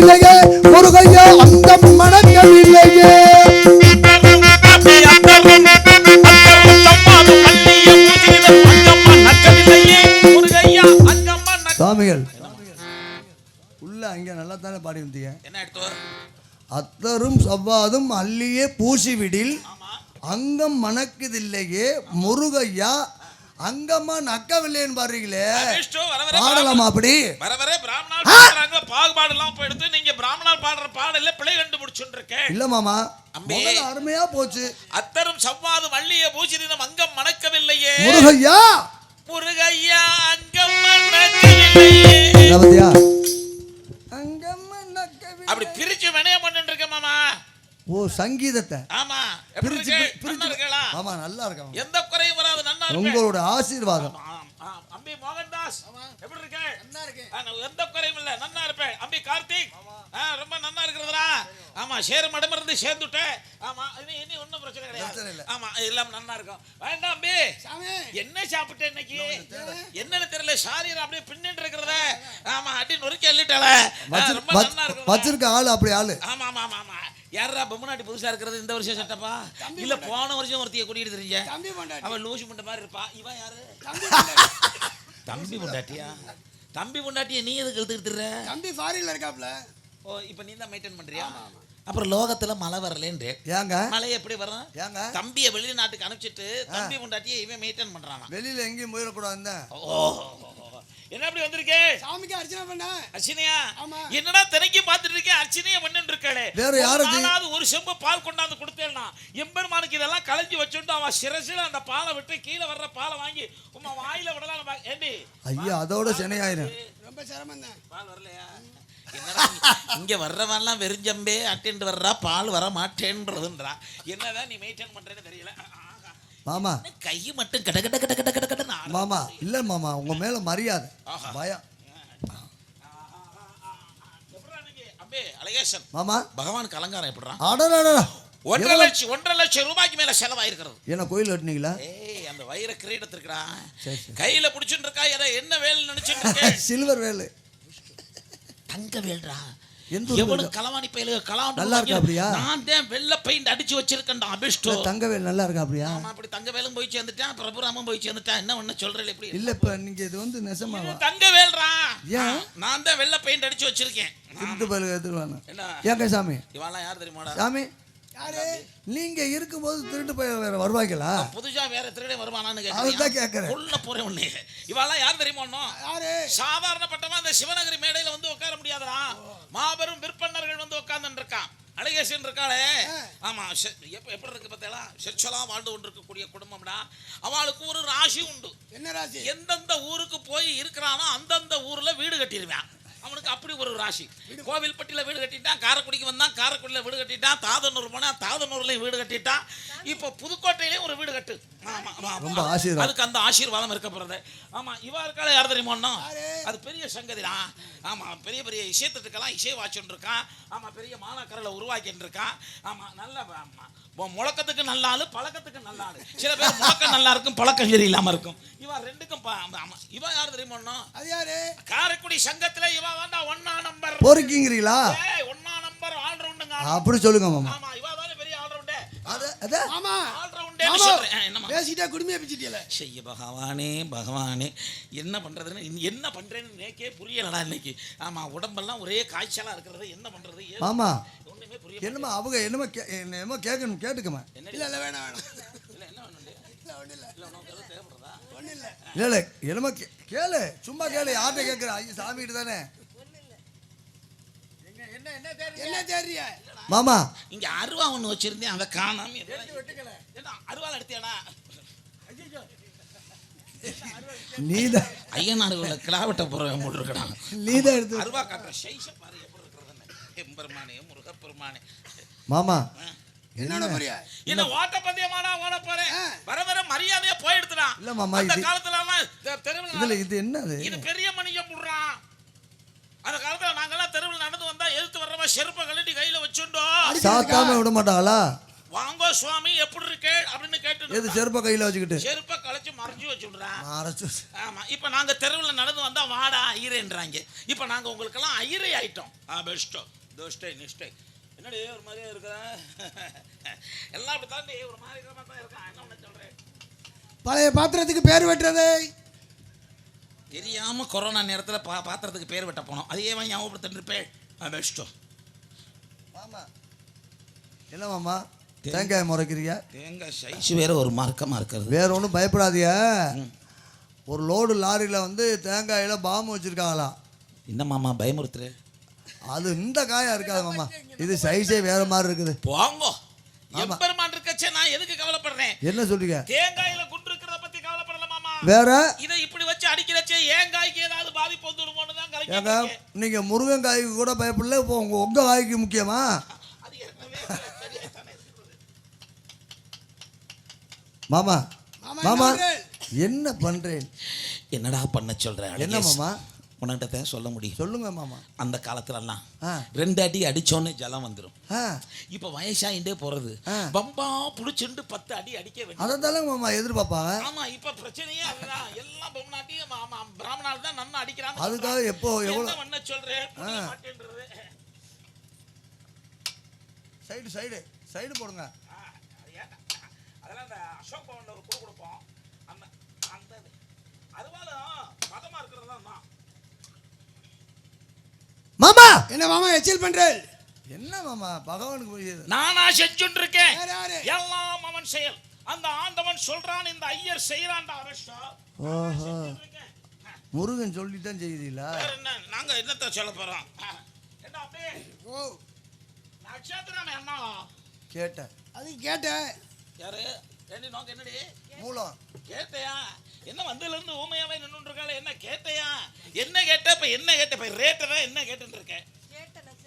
மணக்கவில்லையே முருகையா அந்த மணக்கவில்லையே சாமிகள் உள்ள அங்க நல்லா தானே பாடி அத்தரும் சவ்வாதும் அள்ளியே பூசிவிடில் அங்கம் மணக்குதில்லையே முருகையா அங்கம்மா நக்கவில்லைன்னு வர பாடலாமா அப்படி? வர வர பிராமணால் பாகுபாடு எல்லாம் போயிடுத்து நீங்க பிராமணால் பாடுற பாடல பிழை கண்டுபிடிச்சுட்டு இருக்கேன் இல்ல மாமா அருமையா போச்சு. அத்தரும் சவ்வாது வள்ளிய பூஜிதினம் அங்கம் மணக்கவில்லையே. முருகையா! முருகையா அங்கம் மணக்கவில்லையே. அங்கம் அப்படி பிரிச்சு வினய பண்ணிட்டு இருக்க மாமா. ஓ சங்கீதத்தை. ஆமா. பிரிச்சு? பிரிச்சு ஆமா நல்லா இருக்காங்க எந்த இருக்கு உங்களோட ஆசீர்வாதம். அம்பி மோகன்தாஸ் எப்படி இருக்க? ஆ, நான் எந்த குறையும் இல்ல. நன்னா இருப்பேன். அம்பி கார்த்திக். ரொம்ப நன்னா இருக்கிறதுடா. ஆமா சேர மடம் இருந்து சேர்ந்துட்டேன் ஆமா இனி இனி ஒண்ணும் பிரச்சனை கிடையாது. ஆமா எல்லாம் நன்னா இருக்கும். வேண்டாம் அம்பி. என்ன சாப்பிட்டேன் இன்னைக்கு? என்னன்னு தெரியல. சாரீர் அப்படியே பின்னிட்டு இருக்கிறத. ஆமா அடி நொறுக்கி அள்ளிட்டால ரொம்ப நன்னா இருக்கும் வச்சிருக்க ஆளு அப்படி ஆளு. ஆமா ஆமா ஆமா ஆமா. யாரா பொம்மநாட்டி புதுசா இருக்கிறது? இந்த வருஷம் சட்டப்பா? இல்ல போன வருஷம் ஒருத்திய கூட்டிட்டு தெரிஞ்ச? அவன் லூசு முண்டை மாதிரி இருப்பா. இவன் யாரு? தம்பி பொண்டாட்டியா? தம்பி பொண்டாட்டிய நீ எதுக்கு எடுத்துக்கிட்டு தம்பி ஃபாரின்ல இருக்காப்ல. ஓ இப்போ நீ தான் மெயின்டைன் பண்றியா? அப்புறம் லோகத்துல மழை வரலேன்று. ஏங்க? மழை எப்படி வரும்? ஏங்க? தம்பியை வெளிநாட்டுக்கு அனுப்பிச்சிட்டு தம்பி பொண்டாட்டியை இவன் மெயின்டைன் பண்றானா வெளியில எங்கேயும் போயிடக்கூடாதுன்னு ஓ என்ன அப்படி வந்திருக்கே? சாமிக்கு அர்ச்சனை பண்ண. அர்ச்சனையா? ஆமா. என்னடா தினைக்கு பார்த்துட்டு இருக்கேன் அர்ச்சனையை பண்ணிட்டு இருக்காளே. வேற ஒரு யாருக்கு? நாளாவது ஒரு செம்பு பால் கொண்டாந்து கொடுத்தேன்னா எம்பெருமானுக்கு இதெல்லாம் களைஞ்சி வச்சுட்டு அவன் சிரசில அந்த பாலை விட்டு கீழே வர்ற பாலை வாங்கி உமா வாயில விடலாம் ஏண்டி? ஐயா அதோட சினையாயிரும் ரொம்ப சிரமம் தான். பால் வரலையா? இங்க வர்றவன்லாம் வெறிஞ்சம்பே அட்டென்ட் வர்றா பால் வர மாட்டேன்றதுன்றா என்னதான் நீ மெயின்டைன் பண்றேன்னு தெரியல. மாமா. கை மட்டும் கட கட கட கட கட ஆடுது. மாமா இல்ல மாமா உங்க மேல மரியாதை. பயம். மாமா. பகவானுக்கு அலங்காரம் எப்படிடா? அடடா ஒன்றரை லட்சம் ஒன்றரை லட்சம் ரூபாய்க்கு மேல செலவாயிருக்கிறது. என்ன கோயில் கட்டினீங்களா ஏய் அந்த வைர சரி. கையில புடிச்சுட்டு இருக்கா ஏதோ என்ன வேலை நினைச்சிட்டு சில்வர் வேலு. தங்க வேல்டா. எவனும்? களவாணி பயில கலாண்டு நல்லா இருக்கா அப்படியா? நான் தான் வெள்ளை பெயிண்ட் அடிச்சு வச்சிருக்கேன்டா அபிஷ்டோ. தங்க வேல் நல்லா இருக்கா அப்படியா? ஆமா அப்படி தங்க வேலும் போய் சேர்ந்துட்டான் பிரபுராமும் போய் சேர்ந்துட்டான். என்ன ஒண்ணு சொல்றேன் எப்படி? இல்ல இப்ப நீங்க இது வந்து நெசமாவா? இது தங்க வேல்றா ஏன்? நான் தான் வெள்ளை பெயிண்ட் அடிச்சு வச்சிருக்கேன். என்ன? சாமி? இவெல்லாம் யார் தெரியுமாடா? சாமி நீங்க இருக்கும்போது திருட்டு பயில வேற வருவாங்களா புதுசா வேற திருடே வருவானான்னு அதுதான் கேட்கறேன். கொல்ல போறேன் உன்னை இவெல்லாம் யார் தெரியுமா? யாரு? சாதாரணப்பட்டவன் அந்த சிவனகிரி மேடையில வந்து உட்கார முடியாதுடா. மாபெரும் விற்பனர்கள் வந்து உட்கார்ந்து இருக்கான். அழகேசன் இருக்காளே. ஆமா எப்படி இருக்கு பார்த்தீங்களா செச்சலா வாழ்ந்து கொண்டிருக்கக்கூடிய குடும்பம்டா. அவளுக்கு ஒரு ராசி உண்டு. என்ன ராசி? எந்தெந்த ஊருக்கு போய் இருக்கிறானோ அந்தந்த ஊர்ல வீடு கட்டிடுவான் அவனுக்கு அப்படி ஒரு ராசி. கோவில்பட்டியில வீடு கட்டிட்டான் காரைக்குடிக்கு வந்தான் காரைக்குடியில வீடு கட்டிட்டான் தாதனூர் போனா தாதனூர்லயும் வீடு கட்டிட்டான். இப்போ புதுக்கோட்டையிலயும் ஒரு வீடு கட்டு. ரொம்ப ஆசீர்வாதம். அதுக்கு அந்த ஆசீர்வாதம் இருக்க போறது ஆமா இவா இருக்கால யார்? தெரியுமா அது பெரிய சங்கதிடா. ஆமா பெரிய பெரிய இசைத்தட்டுக்கெல்லாம் இசை வாச்சுட்டு இருக்கான் ஆமா பெரிய மாணாக்கரில் உருவாக்கிட்டு இருக்கான். ஆமா நல்ல முழக்கத்துக்கு நல்ல ஆளு பழக்கத்துக்கு நல்ல ஆளு. சில பேர் முழக்கம் நல்லா இருக்கும் பழக்கம் சரி இல்லாம இருக்கும். இவா ரெண்டுக்கும் இவன் யார் தெரியுமா அது யாரு? காரைக்குடி சங்கத்துல இவா வேண்டா ஒன்னா நம்பர் பொறுக்கிங்கிறீங்களா ஏய் ஒன்னா நம்பர் ஆல்ரவுண்டுங்க. அப்படி சொல்லுங்க மாமா. ஆமா ஆமா ஆமா. பேசிட்டா குடுமையா பிச்சிட்டியல செய்ய பகவானே பகவானே. என்ன பண்றதுன்னு என்ன பண்றேன்னு நேக்கே புரியலடா இன்னைக்கு. ஆமா உடம்பெல்லாம் ஒரே காய்ச்சலா இருக்கிறது. என்ன பண்றது? புரிய என்னமா அவங்க என்னமோ கே- என்னமோ கேட்கணும் கேட்டுக்கமா இல்ல இல்ல வேணாம் வேணாம். இல்ல என்ன ஒண்ணு இல்ல இல்ல. ஒண்ணு இல்ல. இல்ல இல்ல என்னமோ கே- கேளு சும்மா கேளு யார்கிட்ட கேட்குற ஐயோ சாமிகிட்ட தானே. என்ன தேறிய மாமா. இங்க அருவா ஒண்ணு வச்சிருந்தேன் அதை காணாம என்ன அருவாள் எடுத்தியாடா? நீதான் உள்ள கிளாவட்ட போறவன் போட்டு இருக்கடான் நீதான் எடுத்து அருவா காட்டுற சைஸ பாரு எப்படி இருக்கிறதுன்னு. எம்பெருமானே முருகப்பெருமானே. மாமா. என்னோட புரிய என்ன ஓட்ட பந்தயமாடா ஓட போறேன். வர வர மரியாதையா போயிடுத்துறான் இல்ல மாமா, அந்த இது- காலத்துல தெருவுல இது என்னது? இது பெரிய மணியம் புடுறான். அந்த காலத்துல நாங்கெல்லாம் தெருவில் நடந்து வந்தா எதிர்த்து வர்றவன் செருப்பை கழட்டி கையில வச்சுட்டோம் சாத்தாம விட மாட்டாங்களா வாங்கோ சுவாமி எப்படி இருக்கே அப்படின்னு கேட்டு எது செருப்பை கையில் வச்சுக்கிட்டு? செருப்பை களைச்சு மறைஞ்சு வச்சுடுறான். அரைச்சு ஆமா இப்ப நாங்க தெருவில் நடந்து வந்தா வாடா ஐயரேன்றாங்க. இப்ப நாங்க உங்களுக்கெல்லாம் ஐயரை ஆயிட்டோம். ஆ பெஸ்டோ தோஸ்டே நிஷ்டே. என்னடி ஒரு மாதிரியா இருக்கிற எல்லாம் அப்படி தாண்டி ஒரு மாதிரி தான் இருக்கான் என்ன சொல்றேன்? பழைய பாத்திரத்துக்கு பேர் வெட்டுறது. தெரியாம கொரோனா நேரத்துல பா பாத்திரத்துக்கு பேர் வெட்ட போனோம். அதையே வாங்கி ஞாபகப்படுத்திட்டு இருப்பேன் ஆ பெஸ்டோ மாமா. என்ன மாமா? தேங்காய் முறைக்கிறீங்க? தேங்காய் சைஸ் வேற ஒரு மார்க்கமா இருக்கிறது. வேற ஒன்றும் பயப்படாதீங்க. ஒரு லோடு லாரியில் வந்து தேங்காயில் பாம்பு வச்சுருக்காங்களாம் என்ன மாமா பயமுறுத்துற? அது இந்த காயா இருக்காது மாமா. இது சைஸே வேற மாதிரி இருக்குது. போங்கோ. எம்பெருமான் இருக்கச்சே நான் எதுக்கு கவலைப்படுறேன்? என்ன சொல்றீங்க? தேங்காயில குண்டு இருக்கிறத பத்தி கவலைப்படல மாமா. வேற? ஏங்க கலக்கி நீங்க முருங்கன் காய்க்கு கூட பயப்படல இப்போ உங்க உங்க காய்க்கு முக்கியமா. மாமா மாமா, என்ன பண்றேன் என்னடா பண்ண சொல்றேன் என்ன மாமா? உன்கிட்ட தான் சொல்ல முடியும். சொல்லுங்க மாமா. அந்த காலத்துலலாம் ரெண்டு அடி அடிச்சோன்னே ஜலம் வந்துடும் இப்ப வயசாயிண்டே போறது. ஆ. பம்பா புடிச்சுண்டு பத்து அடி அடிக்க வேண்டிய அதை தானே மாமா எதிர்பார்ப்பாங்க ஆமா இப்ப பிரச்சனையே அதுதான். எல்லாம் பொம்னாட்டியும் ஆமா பிராமணால் தான் நன்னா அடிக்கிறாங்க. அதுக்காக எப்போ எவ்வளோ? என்ன மாட்டேன்றது. சைடு சைடு சைடு போடுங்க? அதெல்லாம் இந்த அசோக் பவன்ல ஒரு குழு கொடுப்போம். அந்த அந்த. அதுவாலும் மதமா இருக்கிறது தான் நான். மாமா என்ன மாமா எச்சில் பண்றேன் என்ன மாமா பகவானுக்கு புரியுது நானா செஞ்சுட்டு இருக்கேன் எல்லாம் அவன் செயல். அந்த ஆண்டவன் சொல்றான் இந்த ஐயர் செய்யறான்டா அரசா. ஓஹோ. முருகன் சொல்லித்தான் செய்கிறீங்களா வேற என்ன? நாங்க என்னத்த சொல்ல போறோம்? ஓ. நட்சத்திரம் என்ன? கேட்டேன். அது கேட்டேன் யாரு? ஏண்டி நோக்கு என்னடி? மூலம் கேட்டையா? என்ன வந்ததுல இருந்து ஊமையாவே நின்று இருக்காளே என்ன கேட்டையா? என்ன கேட்ட இப்ப என்ன கேட்ட இப்ப ரேட்டை தான் என்ன கேட்டுட்டு இருக்கேன்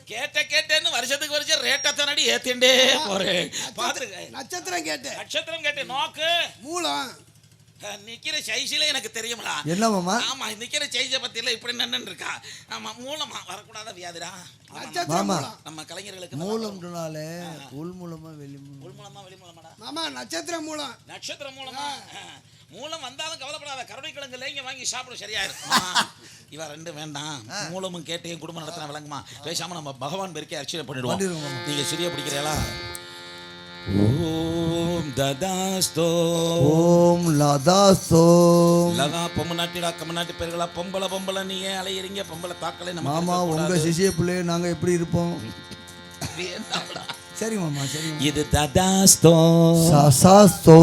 கேட்ட கேட்டேன்னு வருஷத்துக்கு வருஷம் ரேட்டை தானடி ஏத்திண்டே போறேன் பாத்துருக்க. நட்சத்திரம் கேட்டேன். நட்சத்திரம் கேட்டேன். நோக்கு. மூலம். நிக்கிற சைஸ்ல எனக்கு தெரியுங்களா என்ன மாமா ஆமா நிக்கிற சைஸை பத்தியில இப்படி நின்னு இருக்கா ஆமா மூலமா வரக்கூடாத வியாதிரா ஆமா, நட்சத்திரம் மாமா. மூலம். நம்ம கலைஞர்களுக்கு மூலம்னாலே உள் மூலமா வெளி உள் மூலமா வெளி மூலமாடா. மாமா நட்சத்திரம் மூலம். நட்சத்திரம் மூலமா? மூலம் வந்தாலும் கவலைப்படாத. கருணை கிழங்குல இங்க வாங்கி சாப்பிட சரியாயிரும். இவ ரெண்டு வேண்டாம். மூலமும் கேட்டு என் குடும்பம் நடத்தின விளங்குமா? பேசாம நம்ம பகவான் பெருக்கே அர்ச்சனை பண்ணிடுவோம். நீங்க சரியா பிடிக்கிறீங்களா? ஓம் ததாஸ்தோ. ஓம் லதா சோம் லகா பொம்மநாட்டிடா கம்மநாட்டி பேர்களா பொம்பளை பொம்பளை நீ ஏன் அலையிறீங்க பொம்பளை தாக்கலை நம்ம மாமா உங்க சிசிய பிள்ளைய நாங்க எப்படி இருப்போம்? வேண்டாம்டா. சரி மாமா சரி மாமா. இது ததாஸ்தோ. சசாஸ்தோ.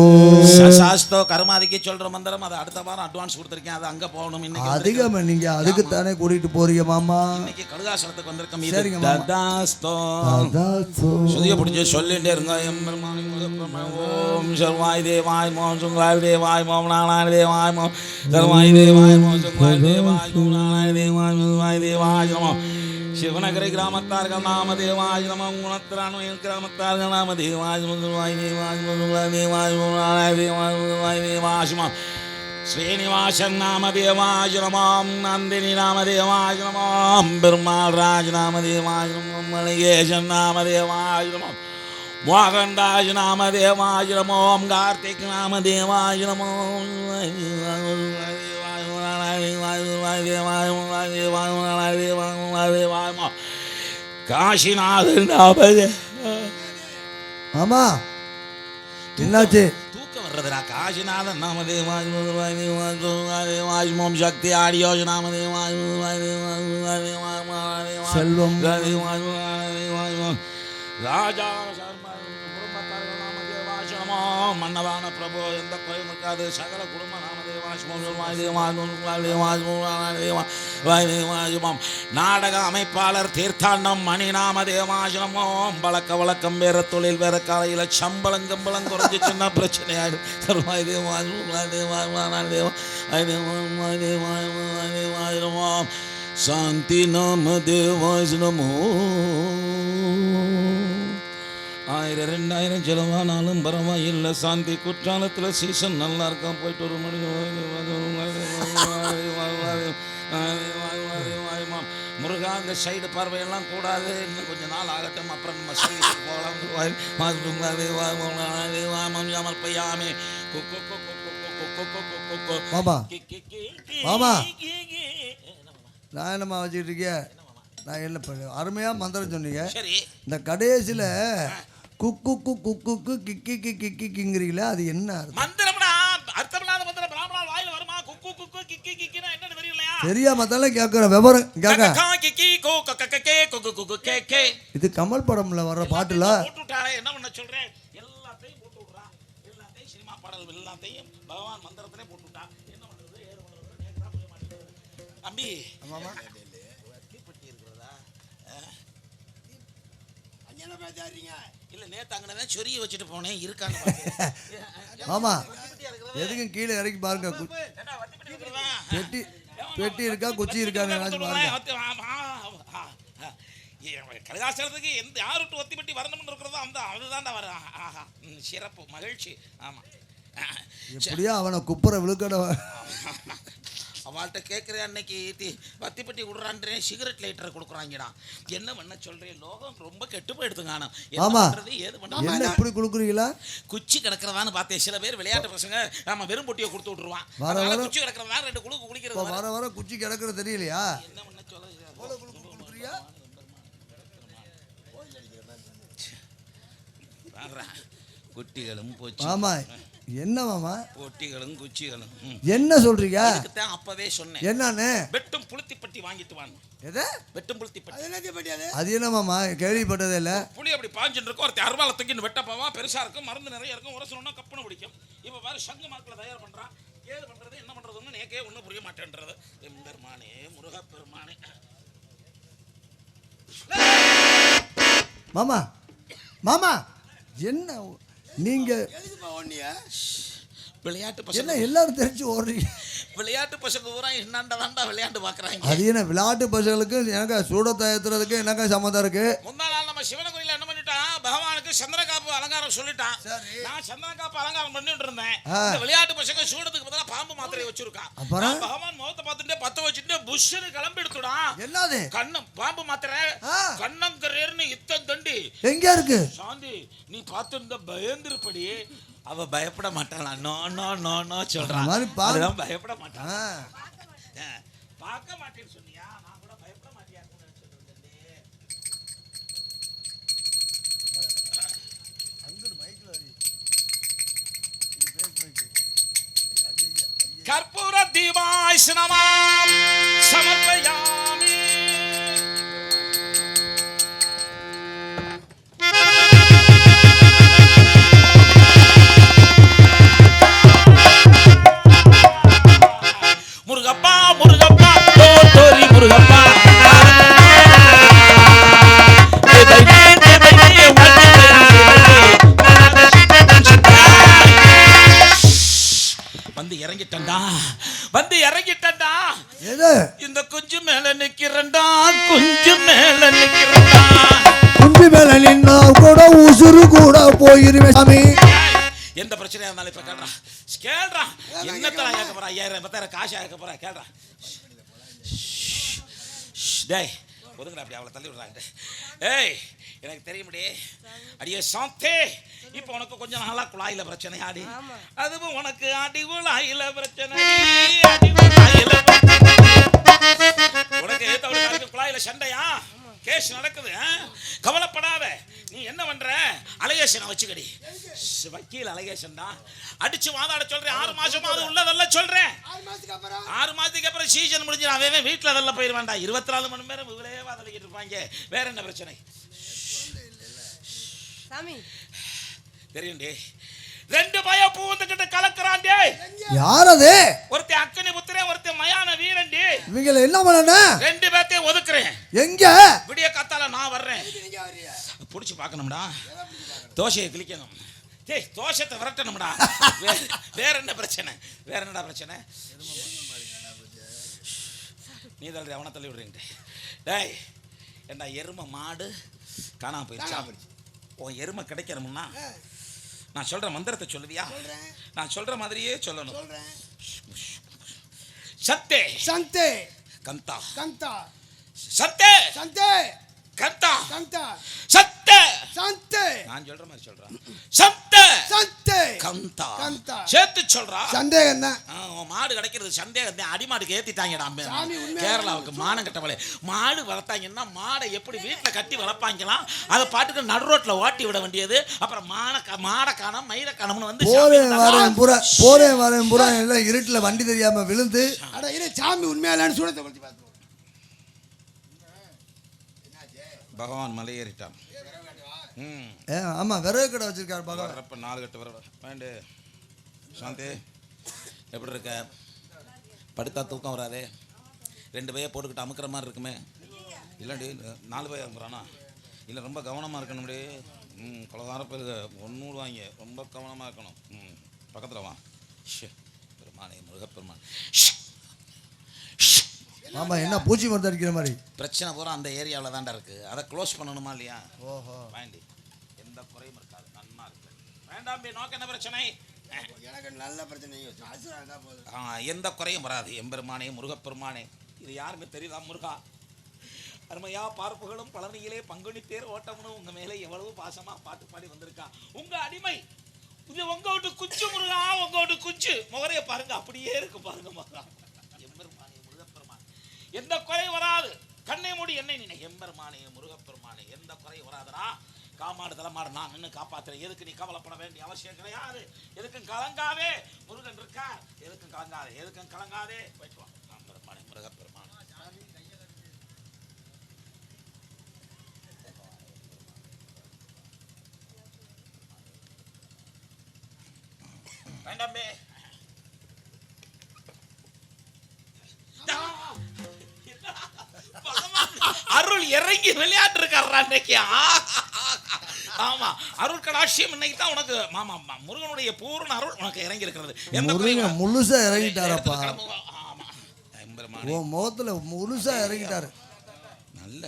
சாஸ்தோ கருமாதிக்கு சொல்ற மந்திரம் அதை அடுத்த வாரம் அட்வான்ஸ் கொடுத்துருக்கேன். அது அங்க போகணும் இன்னைக்கு அதிகம் நீங்க அதுக்கு தானே கூட்டிட்டு போறீங்க மாமா? இன்னைக்கு கழுகாசனத்துக்கு வந்திருக்கோம் இது. சரிங்க மாமா. ததாஸ்தோ. சோம் சுதிய பிடிச்சி சொல்லிட்டே இருங்க. ஓம் சர்வாய் தேவாய் மோம் சுங்களாய் தேவாய் மோம் நாராயண தேவாய் மோம். சர்வாய் தேவாய் மோம் சுங்களாய் தேவாய் மோம் நாராயண தேவாய் மோம் தேவாய் நமோ சிவனகரை கிராமத்தார்கள் நாம தேவாய் நமம். குணத்திரான கிராமத்தார்கள் நாம தேவாய் மோம் தேவாய் மோம் தேவாய் மோம் தேவாய் மோம் சர்வாய் ஸ்ரீனிவாசன் நாம தேவாய நமாம். நந்தினி நாம தேவாய நமாம். பெருமாள் ராஜ் நாம நமம். மணிகேசன் நாம நமம். மோகன்ராஜ் நாம நமோம். கார்த்திக் நாம நமோம். காசிநாதன் நாம தே- மாமா என்னாச்சு? தூக்கம் வர்றதுடா. காசிநாதன் நாம தேவாஜ் முதல்வாய் தேவாஜ் முதல்வாய் தேவாஜ் மோம் சக்தி ஆடியோஜ் நாம தேவாஜ் முதல்வாய் தேவாஜ் முதல்வாய் தேவாஜ் முதல்வாய் தேவாஜ் செல்வம் ராஜா மன்னதான பிரபு எந்த குறையும் இருக்காது சகல குடும்ப நாம நாடக அமைப்பாளர் தீர்த்தாண்டம் மணி நாம பழக்க வழக்கம் வேற தொழில் வேற காலையில் சம்பளம் கம்பளம் குறைஞ்சி சின்ன ஆயிடும் சர்வாய் தேவாஜ் சாந்தி நாம தேவாஜ் ஆயிரம் ரெண்டாயிரம் செலவானாலும் பரவாயில்லை சாந்தி குற்றாலத்தில் சீசன் நல்லா இருக்கும் போயிட்டு ஒரு மணி முருகா இந்த சைடு பார்வையெல்லாம் கூடாது இன்னும் கொஞ்ச நாள் ஆகட்டும் அப்புறம் நம்ம சர்வீஸுக்கு போகலாம் பையாமே மாமா மாமா. நான் என்னம்மா வச்சுக்கிட்டு இருக்கேன் நான் என்ன பண்ண அருமையாக மந்திரம் சொன்னீங்க இந்த கடைசியில் குக்கு குக்கு குக்கு கிக்கி கிக்கி கிக்கிங்கிறீங்களே அது என்ன மந்திரம்னா அர்த்தமில்லாத மந்திரம் பிராமணா வாயில வருமா குக்கு குக்கு கிக்கி கிக்கினா என்னன்னு தெரியலையா தெரியாம தானே கேட்குறேன் விவரம் கேட்க கக்கா கிக்கி கோ கக்கக்கே குக்கு குக்கு கே கே இது கமல் படம்ல வர்ற பாட்டுல போட்டு விட்டாலே என்ன பண்ண சொல்றேன் எல்லாத்தையும் போட்டு விடுறான் எல்லாத்தையும் சினிமா பாடல் எல்லாத்தையும் பகவான் மந்திரத்திலே போட்டு விட்டா என்ன பண்றது ஏது தம்பி தீப்பெட்டி இருக்கிறதா அஹ், இல்ல நேத்து சொரிய வச்சுட்டு போனேன் வத்திப்பெட்டியா இருக்கிறது? எதுக்கும் கீழே இறக்கி பாருங்க? பெட்டி பெட்டி இருக்கா குச்சி ஆமா. ஏ, கலிதாசலத்துக்கு எந்த யார் விட்டு ஒத்தி பெட்டி வரணும்னு இருக்கிறதோ அந்த அதுதான்டா வர ஆஹா ம், சிறப்பு மகிழ்ச்சி ஆமா எப்படியோ அவனை குப்புற விழுக்கட அவள்கிட்ட கேட்குறேன் அன்னைக்கு? தி- வத்தி பெட்டி விடுறான்றேன் சிகரெட் லைட்டரை கொடுக்குறாங்கடா. என்ன பண்ண சொல்றேன் லோகம் ரொம்ப கெட்டு போயிடுதுங்க ஆனா. என்ன ஆமா. ஏது என்ன இப்படி கொடுக்குறீங்களா? குச்சி கிடக்கிறதான்னு பார்த்தேன். சில பேர் விளையாட்டு பசங்க ஆமா வெறும் பொட்டியை கொடுத்து விட்டுருவான். வர குச்சி கிடக்கிறதா ரெண்டு குழுக்கு குளிக்கிறது வர வர குச்சி கிடக்குறது தெரியலையா? என்ன பண்ண சொல்ல? கொடுக்குறியா குட்டிகளும் போச்சு. மாமா என்ன மாமா? பொட்டிகளும் குச்சிகளும். என்ன சொல்றீங்க? இதுக்குத்தான் அப்பவே சொன்னேன். என்னன்னு? வெட்டும் புளுத்திப்பட்டி வாங்கிட்டு வாங்க எது? வெட்டும் என்னத்தையும் பட்டி அது? அது என்ன மாமா? கேள்விப்பட்டதே இல்லை. புளி அப்படி பாஞ்சுட்டு இருக்கும் ஒருத்தர் தூக்கின்னு வெட்டப்பாவா? பெருசா இருக்கும் மருந்து நிறைய இருக்கும் உரசணும்னா கப்புன்னு பிடிக்கும். இப்போ வேற சங்கு மாக்கில் தயார் பண்றான். ஏது பண்றது என்ன பண்றதுன்னு நேக்கே ஒன்றும் புரிய மாட்டேன்றது. எம்பெருமானே முருகப்பெருமானே. மாமா மாமா என்ன நீங்க விளையாட்டு என்ன பசங்க எல்லாரும் தெரிஞ்சு ஓடுறீங்க? விளையாட்டு பசங்க பூரா என்னண்டா தாண்டா விளையாண்டு பாக்குறாங்க? அது என்ன விளையாட்டு பசங்களுக்கு எனக்கு சூடத்தை ஏத்துறதுக்கு என்னக்கா சம்மந்தம் இருக்கு. நாள் நம்ம சிவன என்ன பகவானுக்கு சந்திரகாப்பு அலங்காரம் சொல்லிட்டான். நான் சந்திரகாப்பு அலங்காரம் பண்ணிட்டு இருந்தேன். இந்த விளையாட்டு பசங்க சூடத்துக்கு பதிலா பாம்பு மாத்திரை வச்சிருக்கான் பகவான் முகத்தை பார்த்துட்டு பத்த வச்சுட்டு புஷ்ஷுன்னு கிளம்பி எடுத்துடான் என்னது? கண்ணம் பாம்பு மாத்திரை. ஆ. கண்ணங்கரேர்னு இத்தம் தண்டி. எங்க இருக்கு? சாந்தி நீ பார்த்திருந்த பயந்திருப்படி. அவ பயப்பட மாட்டாளா? நோ நோ நோ நோ சொல்றான் பயப்பட மாட்டான் பார்க்க மாட்டேன்னு சொன்னியா கற்பூர தீபாய் சினமா இறங்கிட்டண்டா வந்து இறங்கிட்டண்டா எது? இந்த குஞ்சு மேல நிக்கிறண்டா குஞ்சு மேல நிக்கிறண்டா குஞ்சு மேல நின்னா கூட உசுறு கூட போயிருவேன் சாமி. எந்த பிரச்சனையா இருந்தாலும் இப்ப கேள்றா. கேள்றா. என்னத்தெல்லாம் கேட்க போறா? ஐயாயிரம் பத்தாயிரம் காசு கேட்க போறா? கேள்றா. டேய் ஒதுங்கடா அப்படி அவளை தள்ளி விடுறாங்க. ஏய் எனக்கு தெரியுமடி அடியே சாந்தே இப்போ உனக்கு கொஞ்சம் நாளா குழாயில பிரச்சனை ஆடி. அதுவும் உனக்கு அடி குழாயில பிரச்சனை. உனக்கு ஏத்தவளுக்கு குழாயில சண்டையா? கேஸ் நடக்குது? கவலைப்படாத. நீ என்ன பண்ற? அலகேஷனை வச்சுக்கடி. வக்கீல் அலகேஷன் தான். அடிச்சு வாதாட சொல்றேன். ஆறு மாசமா அது உள்ளதெல்லாம் சொல்றேன். ஆறு மாசத்துக்கு அப்புறம்? சீசன் முடிஞ்சு அவன் வீட்டில் அதெல்லாம் போயிடுவான்டா இருபத்தி நாலு மணி நேரம் இவங்களே வாதலிக்கிட்டு இருப்பாங்க. வேற என்ன பிரச்சனை? சாமி. தெரியும்டி. ரெண்டு பய பூந்துக்கிட்டு கலக்குறான்டே. யார் அது ஒருத்தன் அக்கனி புத்திரன் ஒருத்தன் மயான வீரன்டி. இவங்களை என்ன பண்ணன ரெண்டு பேர்த்தையும் ஒதுக்குறேன். எங்க? விடிய காத்தால நான் வர்றேன். பிடிச்சி பார்க்கணும்டா. தோசையை கிளிக்கணும் டேய் தோசத்தை விரட்டணும்டா. வேற வேற என்ன பிரச்சனை? வேற என்னடா பிரச்சனை? நீ தள்ளி அவனை தள்ளி விடுறீங்க டேய் ஏண்டா எருமை மாடு காணாம போயிடுச்சா உன் எருமை கிடைக்கணும்னா நான் சொல்ற மந்திரத்தை சொல்லுவியா? சொல்றேன். நான் சொல்ற மாதிரியே சொல்லணும். சொல்றேன். சத்தே. சந்தே கந்தா. கந்தா. சத்தே. சந்தே கத்தா சந்தா சத்தே. நான் சொல்ற மாதிரி சொல்றேன் சத்தே சந்தே கந்தா. கந்தா. சேர்த்து சொல்றா. சந்தேகம் தான். மாடு கிடைக்கிறது சந்தேகம் தான். அடிமாடுக்கு ஏத்திட்டாங்கடா அம்மே. சாமி, உண்மையா கேரளாவுக்கு மானம் கட்டவளே. மாடு வளர்த்தாங்கன்னா மாடை எப்படி வீட்டில் கட்டி வளர்ப்பாங்களாம் அதை பாட்டுக்கு நடு ரோட்ல ஓட்டி விட வேண்டியது. அப்புறம் மான மாடை காணோம் மயிரை காணோம்னு வந்து சாமி போறேன். வரேன் புறா போறேன் வரேன் புறா. எல்லாம் இருட்டில் வண்டி தெரியாம விழுந்து. அட சாமி உண்மையா இல்லைன்னு சூடத்தை கொளுத்தி பார்த்துருவோம். பகவான் மலையேறிட்டான் ஏ ஆமா விறகு கடை வச்சிருக்காரு பகவான் வர்றப்ப நாலு கட்டு வர வேண்டு. சாந்தி எப்படி இருக்க? படுத்தா தூக்கம் வராதே. ரெண்டு பைய போட்டுக்கிட்டு அமுக்கிற மாதிரி இருக்குமே. இல்லை நாலு பைய அமுக்குறானா? இல்லை ரொம்ப கவனமாக இருக்கணும் இருக்கணும்டி ம் குலகார பேருக்கு ஒன்று வாங்க ரொம்ப கவனமாக இருக்கணும். ம் பக்கத்தில் வா. ஷே பெருமானே முருகப்பெருமான். ஷே. ஆமா என்ன பூச்சி மருந்து அடிக்கிற மாதிரி? பிரச்சனை பூரா அந்த ஏரியாவில் தான்டா இருக்குது அதை க்ளோஸ் பண்ணணுமா இல்லையா? ஓஹோ. வேண்டி. எந்த குறையும் இருக்காது. நன்னா இருக்கு. வேண்டாம் பி, நோக்கு என்ன பிரச்சனை? எனக்கு நல்ல பிரச்சனை ஆ, எந்த குறையும் வராது. எம்பெருமானே முருகப்பெருமானே. இது யாருமே தெரியுதா முருகா? அருமையா பார்ப்புகளும் பழனியிலே பங்குனி தேர் ஓட்டம்னு உங்க மேலே எவ்வளவு பாசமா பாட்டு பாடி வந்திருக்கா. உங்க அடிமை. இது உங்க வீட்டு குச்சு முருகா. உங்க வீட்டு குச்சு முகரைய பாருங்க அப்படியே இருக்கு பாருங்க முருகப்பெருமான் எந்த குறை வராது. கண்ணை மூடி என்னை நினை. எம்பெருமானே முருகப்பெருமானே எந்த குறை வராதுடா. காமாடு தலைமாடு நான் நின்று காப்பாத்துறேன். எதுக்கு நீ கவலைப்பட வேண்டிய அவசியம் கிடையாது எதுக்கும் கலங்காதே. முருகன் இருக்கா எதுக்கும் கலங்காதே. எதுக்கும் கலங்காதே. போயிட்டு இன்னைக்கு ஆ. ஆமா அருள் கடாட்சியம் இன்னைக்கு தான் உனக்கு. மாமா முருகனுடைய பூர்ண அருள் உனக்கு இறங்கி இருக்கிறது எந்த முழுசா இறங்கிட்டாரப்பா. உன் முகத்துல முழுசா இறங்கிட்டாரு. நல்ல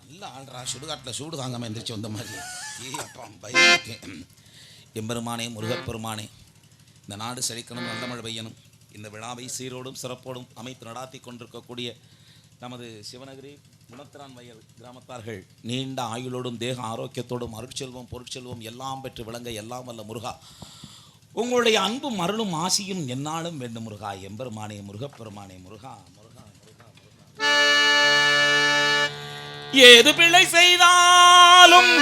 நல்ல ஆள்றா சுடுகாட்டில் சூடு தாங்காம எந்திரிச்சு வந்த மாதிரி. எம்பெருமானே முருகப்பெருமானே இந்த நாடு செழிக்கணும் நல்ல மழை பெய்யணும். இந்த விழாவை சீரோடும் சிறப்போடும் அமைத்து நடாத்தி கொண்டிருக்கக்கூடிய நமது சிவனகிரி குணத்திரான் வயல் கிராமத்தார்கள். நீண்ட ஆயுளோடும் தேக ஆரோக்கியத்தோடும் அருட்செல்வம் பொருட்செல்வம் எல்லாம் பெற்று விளங்க எல்லாம் வல்ல முருகா. உங்களுடைய அன்பும் அருளும் ஆசியும் என்னாலும் வேண்டும் முருகா. எம்பெருமானே முருகப்பெருமானே முருகா முருகா முருகா முருகா. ஏது பிழை செய்தாலும்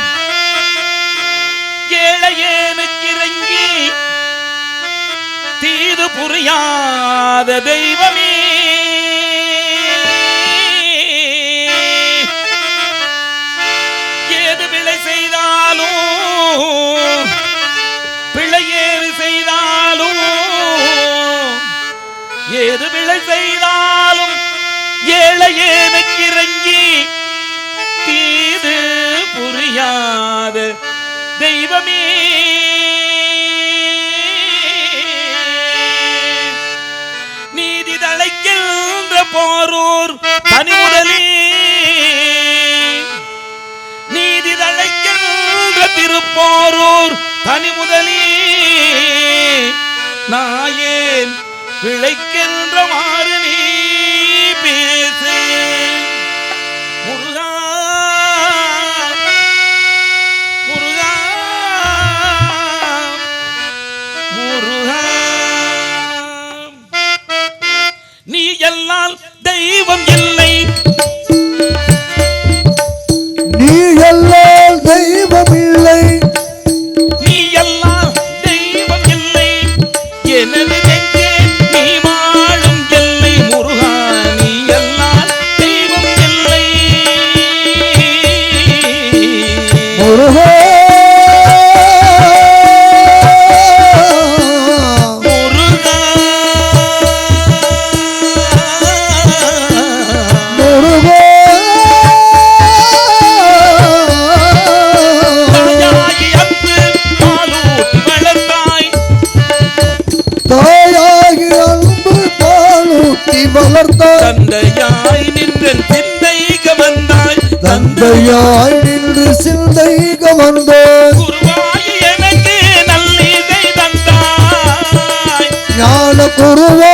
ஏழையேனுக்கு இறங்கி தீது புரியாத தெய்வமே. எது விழை செய்தாலும் ஏழையேனுக்கு இறங்கி தீது புரியாத தெய்வமே. நீதி தழைக்கின்ற போரூர் தனி தனிமுதலே நீதி தழைக்கின்ற திருப்போரூர் தனி முதலே நாயேன் பிழைக்கின்ற முருகா முருகா கமர்ந்தாய் குருவாய் எனக்கு நல்லிசை தந்தாய். ஞான குருவாகி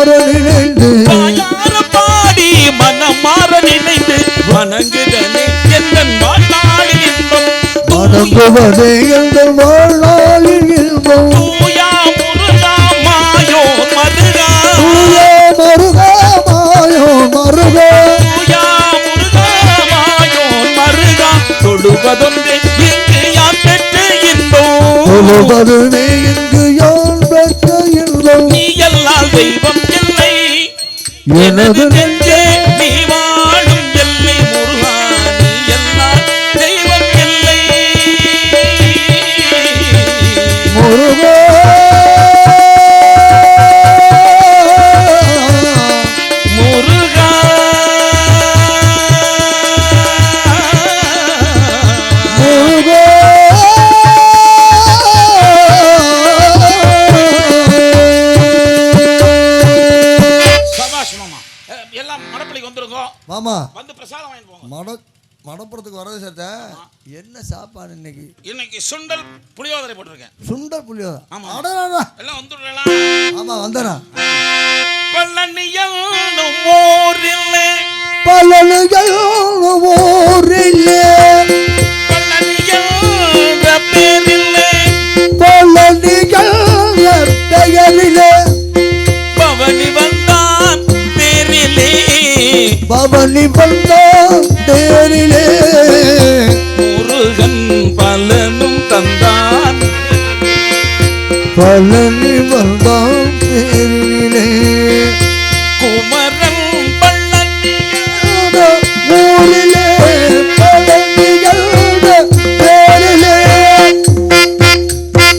மனமாற நினைந்து பாடி மனமாற நினைந்து வணங்குதலே எந்தன் வாழ்நாளில் இன்பம்? வணங்குவதே எங்கள் வாழ்நாளின் இன்பம்? தூயா முருகா மாயோ மருகா? தூய மருகா மாயோ மருகா? தூயா முருகா மாயோ மருகா? யான் பெற்ற இன்பம்? எனது நெஞ்சே நீ என்ன சாப்பாடு இன்னைக்கு? இன்னைக்கு சுண்டல் புளியோதரை போட்டிருக்கேன். சுண்டல் புளியோதரை? ஆமா. அடடா எல்லாம் வந்துடுறலாம் ஆமா வந்தனா? பலனுகள் ஊரிலே பழனியும் பேரில்லை. பலனிகள் பெயரிலே. பவனி வந்தான் பேரிலே. பவனி வந்த جعلني مرضى فيه